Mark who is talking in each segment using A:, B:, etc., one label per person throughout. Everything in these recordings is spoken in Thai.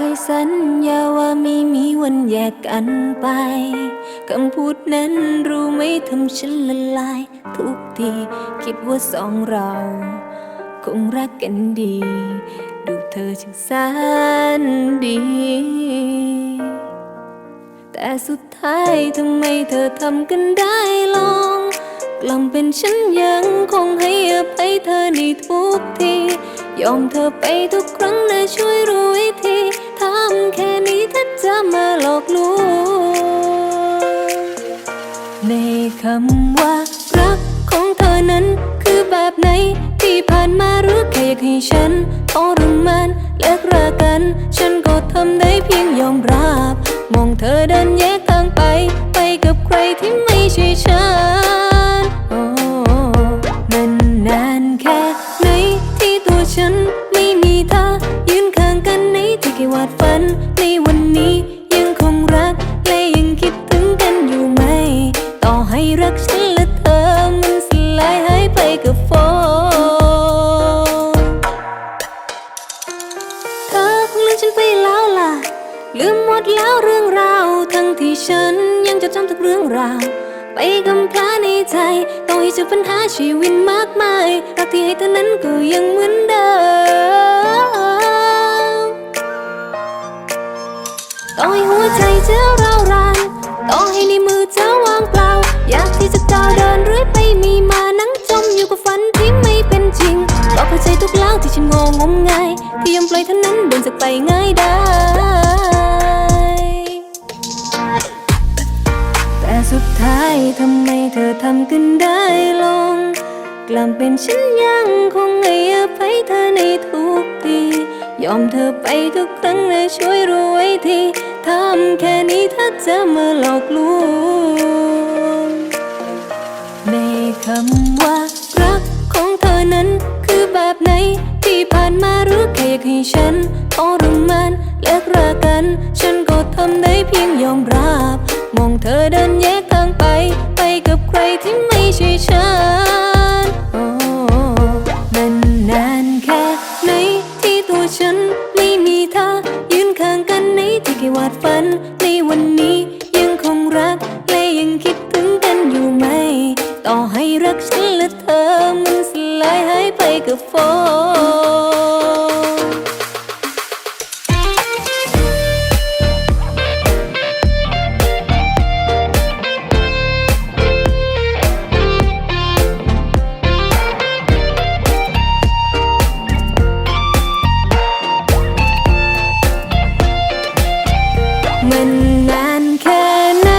A: เคยสัญญาว่าไม่มีวันแยกกันไป คำพูดนั้นรู้ไหมทำฉันละลาย ทุกที คิดว่าสองเรา คงรักกันดี ดูเธอช่างแสนดี แต่สุดท้ายทำไมเธอทำกันได้ลอง กลัมเป็นฉันยังคงให้อภัยเธอในทุกที ยอมเธอไปทุกครั้งนะช่วยรู้วิธีำแค่นี้ถ้าจะมาหลอกลวงในคำว่ารักของเธอนั้น คือแบบไหนที่ผ่านมาหรือแค่อยากให้ฉันทรมานเลิกรากัน ฉันก็ทำได้เพียงยอมรับ มองเธอเดินแยกทางไป ไปกับใครที่ไม่ใช่ฉัน โอ้มันนานแค่ไหนที่ตัวฉัน มีเธอยืนข้างกันในที่แค่วาดฝัน ในวันนี้ยังคงรัก และยังคิดถึงกันอยู่ไหม ต่อให้รักฉันและเธอมันสลายหายไปกับฝนเธอคงลืมฉันไปแล้วล่ะ ลืมหมดแล้วเรื่องราว ทั้งที่ฉันยังจะจำทุกเรื่องราวไปกำพร้าในใจ ต้องให้เจอปัญหาชีวิตมากมาย รักที่ให้เธอนั้นก็ยังเหมือนเดิม ต่อให้หัวใจเจ้าเรารานต่อให้ในมือเจ้าวางเปล่า อยากที่จะก้าวเดินเรื่อยไปมีมานั่งจมอยู่กับฝันที่ไม่เป็นจริงก็เข้าใจทุกแล้วที่ฉันงงงมงายที่ยอมปล่อยเท่านั้นเดินจากไปง่ายได้แต่สุดท้ายทำไมเธอทำกันได้ลง กลับเป็นฉันยังคงให้ อมเธอไปทุกครั้งนะช่วยรู้ไว้ทีทำแค่นี้ถ้าจะมาหลอกลวงในคำว่ารักของเธอนั้น คือแบบไหนที่ผ่านมาหรือแค่อยากให้ฉันทรมานเลิกรากัน ฉันก็ทำได้เพียงยอมรับ มองเธอเดินแยกทางไป ไปกับใครที่ไม่ใช่ฉัน กับฝนมันนานแค่ไหน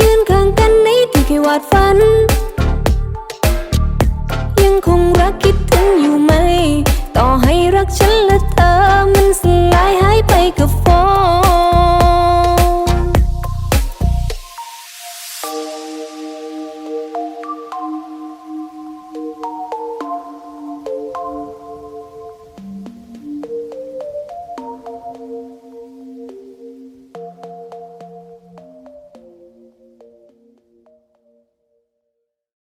A: ยืนข้างกันในที่แค่วาดฝัน รักฉันและเธอมันสลายหายไปกับ